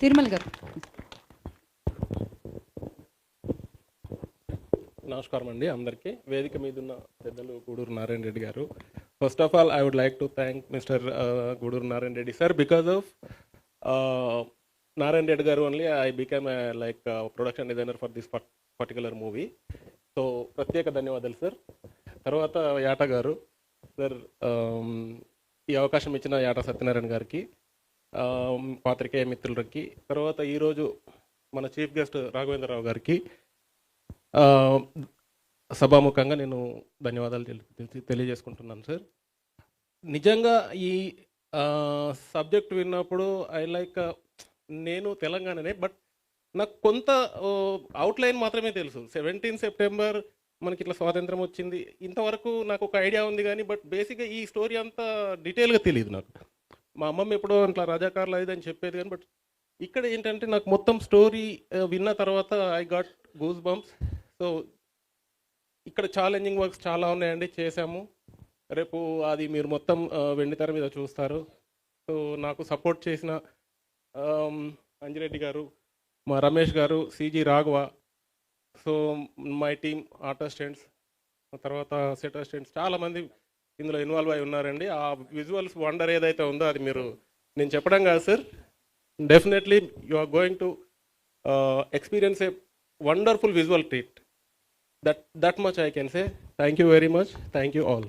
తిరుమల గారు. నమస్కారం అండి అందరికీ. వేదిక మీద ఉన్న పెద్దలు Guduru Narayana Reddy garu. First of all I would like to thank mister Guduru Narayana Reddy sir because of Narayana Reddy garu only I become like production designer for this particular movie so ప్రత్యేక ధన్యవాదాలు sir తర్వాత యాట గారు sir um, ఈ అవకాశం ఇచ్చిన యాట సత్యనారాయణ గారికి. పాత్రికేయ మిత్రులకి. తర్వాత ఈరోజు మన చీఫ్ గెస్ట్ రాఘవేంద్రరావు గారికి సభాముఖంగా నేను ధన్యవాదాలు తెలి- తెలియజేసుకుంటున్నాను సార్. నిజంగా ఈ సబ్జెక్ట్ విన్నప్పుడు ఐ లైక్ నేను తెలంగాణనే బట్ నాకు కొంత అవుట్లైన్ మాత్రమే తెలుసు. సెవెంటీన్ సెప్టెంబర్ మనకి ఇట్లా స్వాతంత్రం వచ్చింది. ఇంతవరకు నాకు ఒక ఐడియా ఉంది కానీ బట్ బేసిక్గా ఈ స్టోరీ అంతా డీటెయిల్గా తెలియదు నాకు. మా అమ్మమ్మ ఎప్పుడో ఇట్లా రజాకారులు అది అని చెప్పేది కానీ బట్ ఇక్కడ ఏంటంటే నాకు మొత్తం స్టోరీ విన్న తర్వాత I got goose bumps so ఇక్కడ ఛాలెంజింగ్ వర్క్స్ చాలా ఉన్నాయండి చేశాము. రేపు అది మీరు మొత్తం ఆ, వెండితెర మీద చూస్తారు. సో నాకు సపోర్ట్ చేసిన అంజిరెడ్డి గారు మా Ramesh garu CG Raghava so my team art assistants తర్వాత సెట్ అసిస్టెంట్స్ చాలామంది ఇందులో ఇన్వాల్వ్ అయి ఉన్నారండి. ఆ విజువల్స్ వండర్ ఏదైతే ఉందో అది మీరు నేను చెప్పడం కాదు sir. Definitely you are going to experience a wonderful visual treat that that much I can say thank you very much thank you all